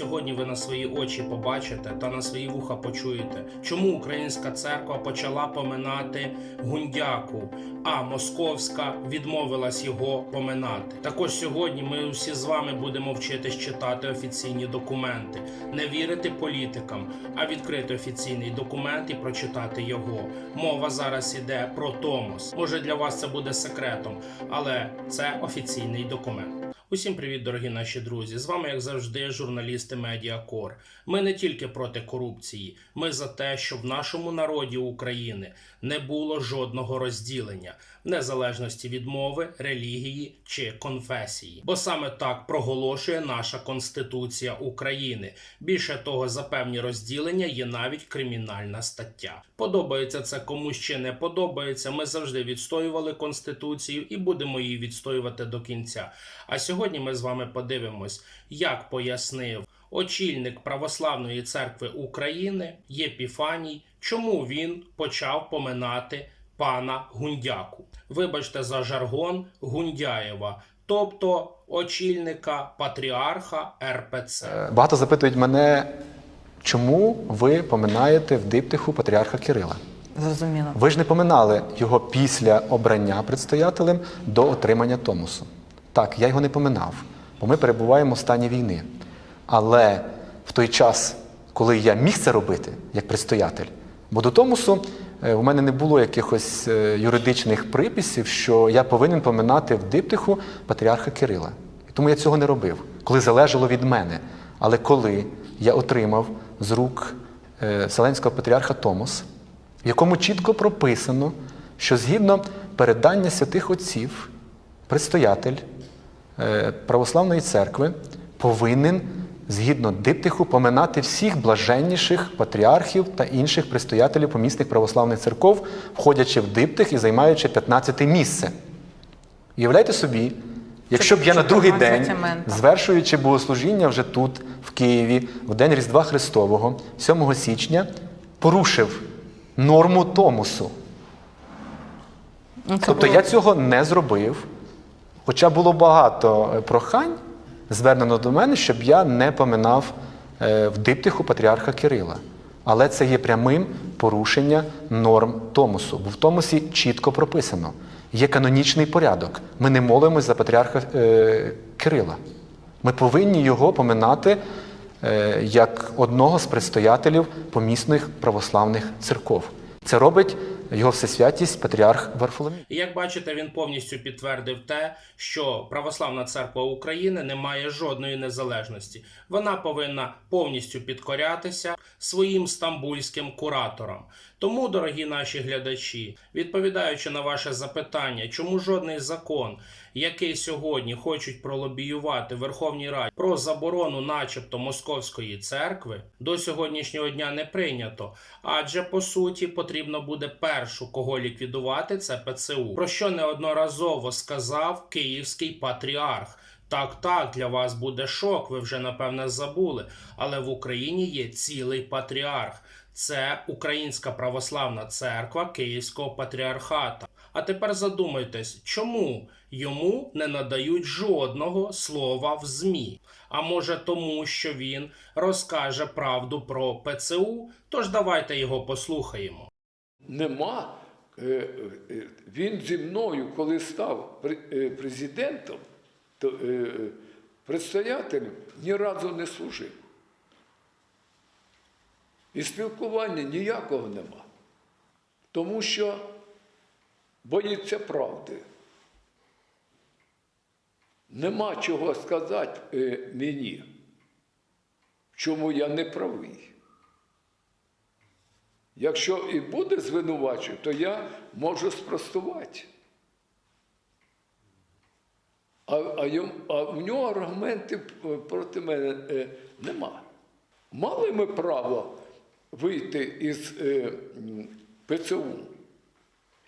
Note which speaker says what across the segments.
Speaker 1: Сьогодні ви на свої очі побачите та на свої вуха почуєте, чому українська церква почала поминати гундяку, а московська відмовилась його поминати. Також сьогодні ми всі з вами будемо вчитись читати офіційні документи, не вірити політикам, а відкрити офіційний документ і прочитати його. Мова зараз іде про Томос. Може для вас це буде секретом, але це офіційний документ. Усім привіт, дорогі наші друзі! З вами, як завжди, журналісти Медіакор. Ми не тільки проти корупції, ми за те, щоб в нашому народі України не було жодного розділення в незалежності від мови, релігії чи конфесії. Бо саме так проголошує наша Конституція України. Більше того, за певні розділення є навіть кримінальна стаття. Подобається це комусь чи не подобається. Ми завжди відстоювали конституцію і будемо її відстоювати до кінця. А сьогодні ми з вами подивимось, як пояснив очільник Православної церкви України Єпіфаній, чому він почав поминати пана Гундяку. Вибачте за жаргон Гундяєва, тобто очільника патріарха РПЦ.
Speaker 2: Багато запитують мене, чому ви поминаєте в диптиху патріарха Кирила?
Speaker 3: Зрозуміло.
Speaker 2: Ви ж не поминали його після обрання предстоятелем до отримання Томосу. Так, я його не поминав, бо ми перебуваємо в стані війни. Але в той час, коли я міг це робити як предстоятель, бо до Томосу е, у мене не було якихось е, юридичних приписів, що я повинен поминати в диптиху патріарха Кирила. І тому я цього не робив, коли залежало від мене. Але коли я отримав з рук е, Вселенського патріарха Томос, в якому чітко прописано, що згідно передання святих отців, предстоятель е, православної церкви повинен згідно диптиху поминати всіх блаженніших патріархів та інших предстоятелів помісних православних церков, входячи в диптих і займаючи 15 місце. Уявляйте собі, якщо б я на другий день, звершуючи богослужіння вже тут, в Києві, в день Різдва Христового, 7 січня, порушив норму Томосу.
Speaker 3: Ну,
Speaker 2: Тобто я цього не зробив, хоча було багато е, прохань звернено до мене, щоб я не поминав е, в диптиху патріарха Кирила. Але це є прямим порушення норм Томосу, бо в Томосі чітко прописано: є канонічний порядок. Ми не молимось за патріарха е, Кирила. Ми повинні його поминати е, як одного з предстоятелів помісних православних церков. Це робить його всесвятість патріарх Варфоломій.
Speaker 1: Як бачите, він повністю підтвердив те, що Православна церква України не має жодної незалежності. Вона повинна повністю підкорятися своїм стамбульським кураторам. Тому, дорогі наші глядачі, відповідаючи на ваше запитання, чому жодний закон, який сьогодні хочуть пролобіювати Верховній Раді про заборону, начебто, московської церкви, до сьогоднішнього дня не прийнято. Адже по суті потрібно буде першу, кого ліквідувати, це ПЦУ, про що неодноразово сказав київський патріарх. Так, так, для вас буде шок, ви вже напевне забули. Але в Україні є цілий патріарх. Це Українська православна церква Київського патріархата. А тепер задумайтесь, чому йому не надають жодного слова в ЗМІ? А може тому, що він розкаже правду про ПЦУ? Тож давайте його послухаємо.
Speaker 4: нема. Е, е, Він зі мною, коли став е, президентом, то е, предстоятелем, ні разу не служив. І спілкування ніякого нема. Тому що боїться правди. Нема чого сказати е, мені, чому я не правий. Якщо і буде звинувачувати, то я можу спростувати. А, а, йому- а в нього аргументів проти мене е, нема. Мали ми право вийти із е, ПЦУ?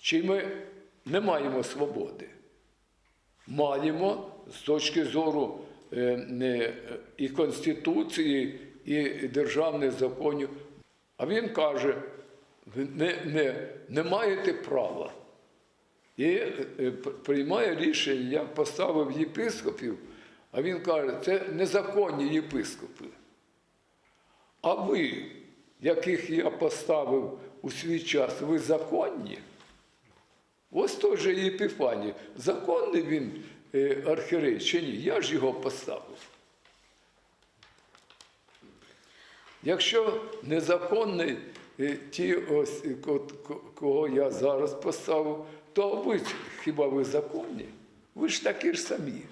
Speaker 4: Чи ми не маємо свободи? Маємо з точки зору е, не, і Конституції, і державних законів. А він каже, не, не, не маєте права. І е, приймає рішення, я поставив єпископів, а він каже, це незаконні єпископи. А ви, яких я поставив у свій час, ви законні? Ось теж і Епіфаній. Законний він е, архірей чи ні? Я ж його поставив. Якщо незаконний е, ті, ось, е, ко- ко- кого я зараз поставив, то ви хіба ви законні? Ви ж такі ж самі.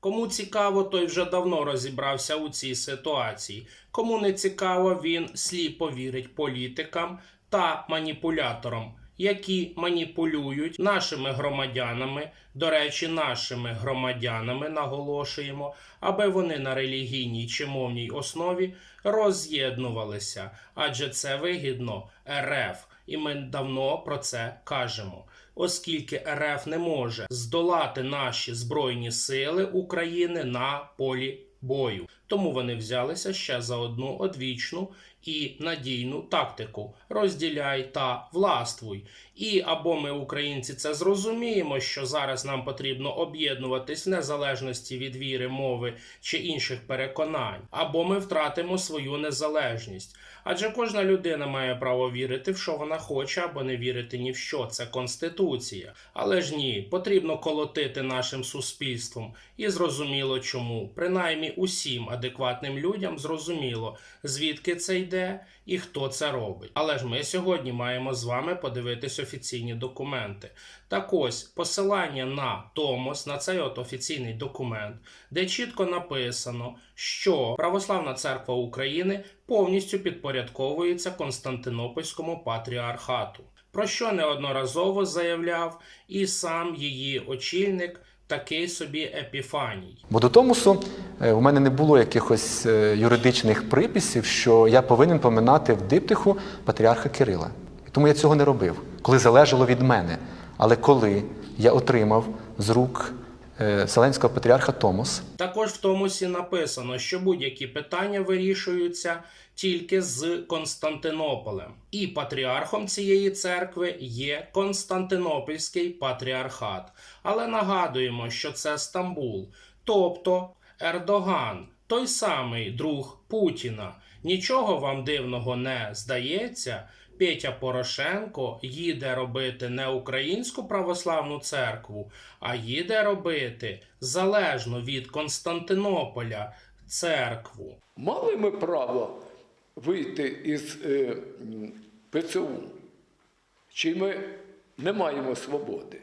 Speaker 1: Кому цікаво, той вже давно розібрався у цій ситуації. Кому не цікаво, він сліпо вірить політикам та маніпуляторам, які маніпулюють нашими громадянами. До речі, нашими громадянами наголошуємо, аби вони на релігійній чи мовній основі роз'єднувалися, адже це вигідно РФ, і ми давно про це кажемо. Оскільки РФ не може здолати наші збройні сили України на полі бою, тому вони взялися ще за одну одвічну і надійну тактику: розділяй та властвуй. І або ми, українці, це зрозуміємо, що зараз нам потрібно об'єднуватись в незалежності від віри, мови чи інших переконань, або ми втратимо свою незалежність. Адже кожна людина має право вірити в що вона хоче, або не вірити ні в що. Це конституція. Але ж ні, потрібно колотити нашим суспільством. І зрозуміло чому. Принаймні усім адекватним людям зрозуміло, звідки це йде і хто це робить. Але ж ми сьогодні маємо з вами подивитись офіційні документи. Так ось посилання на Томос, на цей от офіційний документ, де чітко написано, що Православна церква України повністю підпорядковується Константинопольському патріархату, про що неодноразово заявляв і сам її очільник, такий собі Епіфаній.
Speaker 2: Бо до Томосу е, у мене не було якихось е, юридичних приписів, що я повинен поминати в диптиху патріарха Кирила. Тому я цього не робив, коли залежало від мене. Але коли я отримав з рук е, Вселенського патріарха Томос,
Speaker 1: Також в Томосі написано, що будь-які питання вирішуються тільки з Константинополем, і патріархом цієї церкви є Константинопольський патріархат. Але нагадуємо, що це Стамбул, тобто Ердоган, той самий друг Путіна. Нічого вам дивного не здається. Петя Порошенко їде робити не українську православну церкву, а їде робити залежно від Константинополя церкву.
Speaker 4: Мали ми право вийти із е, ПЦУ? Чи ми не маємо свободи?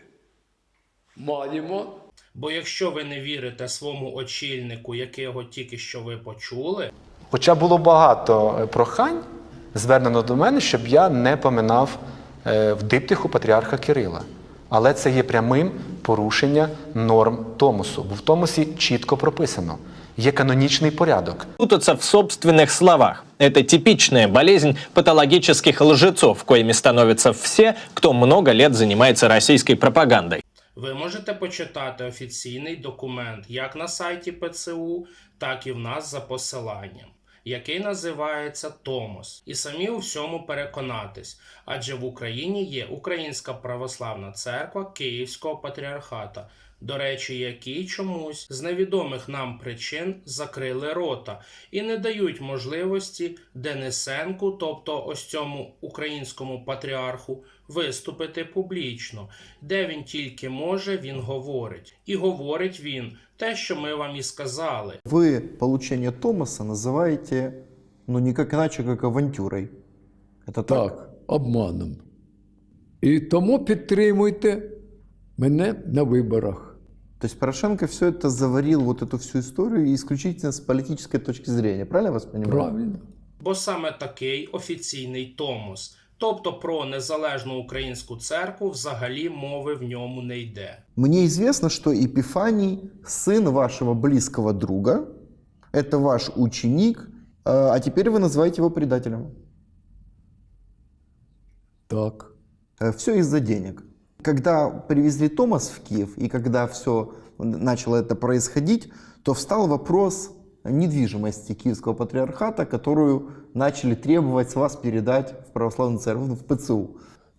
Speaker 4: Маємо.
Speaker 1: Бо якщо ви не вірите своєму очільнику, якого тільки що ви почули,
Speaker 2: Хоча було багато е, прохань звернено до мене, щоб я не поминав е, в диптиху патріарха Кирила. Але це є прямим порушення норм Томосу. Бо в Томосі чітко прописано: є канонічний порядок.
Speaker 5: путаться в собственных словах. Это типичная болезнь патологических лжецов, коими становятся все, кто много лет занимается российской пропагандой.
Speaker 1: ви можете почитати офіційний документ як на сайті ПЦУ, так і в нас за посиланням, який називається Томос, і самі у всьому переконатись, адже в Україні є Українська православна церква Київського патріархата. До речі, які чомусь з невідомих нам причин закрили рота і не дають можливості Денисенку, тобто ось цьому українському патріарху, виступити публічно, де він тільки може, він говорить. І говорить він те, що ми вам і сказали.
Speaker 6: Вы получение Томаса называете, ну, никак иначе, как авантюрой. Это так?
Speaker 4: Так, обманом. І тому підтримуйте мене на виборах.
Speaker 6: То есть Порошенко все это заварил, вот эту всю историю, исключительно с политической точки зрения. Правильно я вас понимаю?
Speaker 4: Правильно.
Speaker 1: Бо саме такий офіційний томос, тобто про незалежну українську церкву, взагалі мови в ньому не йде.
Speaker 6: Мне известно, что Епифаний, сын вашего близкого друга, это ваш ученик, а а теперь вы называете его предателем.
Speaker 4: Так.
Speaker 6: Все из-за денег. Когда привезли Томас в Киев, и когда все начало это происходить, то встал вопрос недвижимости Киевского патриархата, которую начали требовать вас передать в православную церковь, в ПЦУ.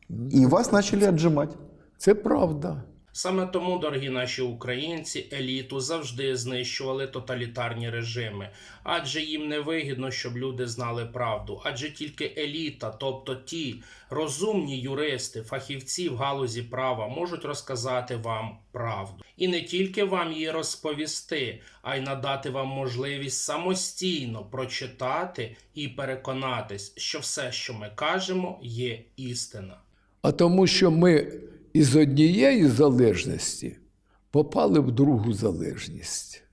Speaker 6: И вас начали отжимать.
Speaker 4: Це правда.
Speaker 1: Саме тому, дорогі наші українці, еліту завжди знищували тоталітарні режими, адже їм не вигідно, щоб люди знали правду. Адже тільки еліта, тобто ті розумні юристи, фахівці в галузі права, можуть розказати вам правду. І не тільки вам її розповісти, а й надати вам можливість самостійно прочитати і переконатись, що все, що ми кажемо, є істина.
Speaker 4: А тому, що ми із однієї залежності попали в другу залежність.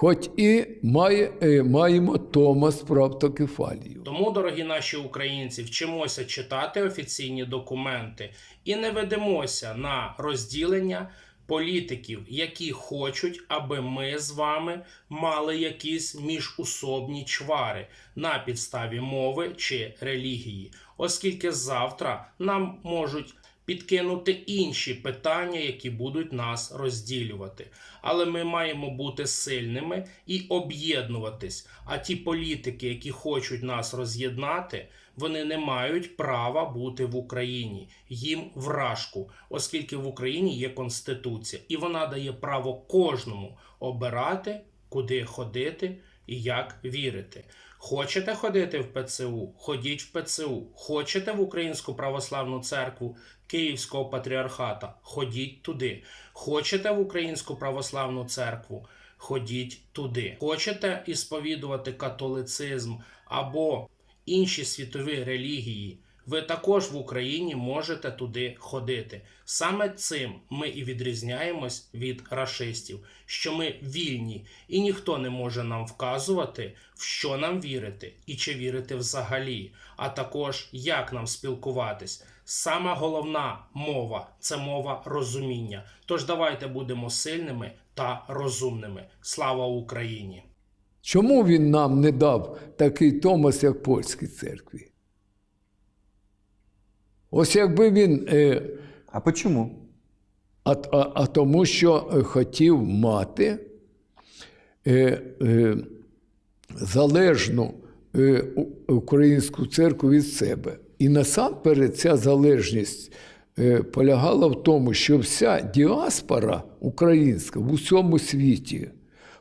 Speaker 4: Хоч і має, е, маємо Томас про автокефалію.
Speaker 1: Тому, дорогі наші українці, вчимося читати офіційні документи і не ведемося на розділення політиків, які хочуть, аби ми з вами мали якісь міжусобні чвари на підставі мови чи релігії, оскільки завтра нам можуть підкинути інші питання, які будуть нас розділювати. Але ми маємо бути сильними і об'єднуватись. А ті політики, які хочуть нас роз'єднати, вони не мають права бути в Україні. Їм вражку, оскільки в Україні є конституція, і вона дає право кожному обирати, куди ходити і як вірити. Хочете ходити в ПЦУ? Ходіть в ПЦУ. Хочете в Українську православну церкву Київського патріархата? Ходіть туди. Хочете в Українську православну церкву? Ходіть туди. Хочете ісповідувати католицизм або інші світові релігії? Ви також в Україні можете туди ходити. Саме цим ми і відрізняємось від рашистів, що ми вільні, і ніхто не може нам вказувати, в що нам вірити і чи вірити взагалі, а також як нам спілкуватись. Сама головна мова це мова розуміння. Тож давайте будемо сильними та розумними. Слава Україні!
Speaker 4: Чому він нам не дав такий Томас, як польській церкві? Ось якби він. Е,
Speaker 6: А почему?
Speaker 4: а, а, а тому, що е, хотів мати е, е, залежну е, українську церкву від себе. І насамперед ця залежність е, полягала в тому, що вся діаспора українська в усьому світі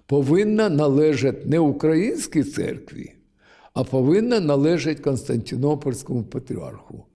Speaker 4: повинна належати не українській церкві, а повинна належати Константинопольському патріарху.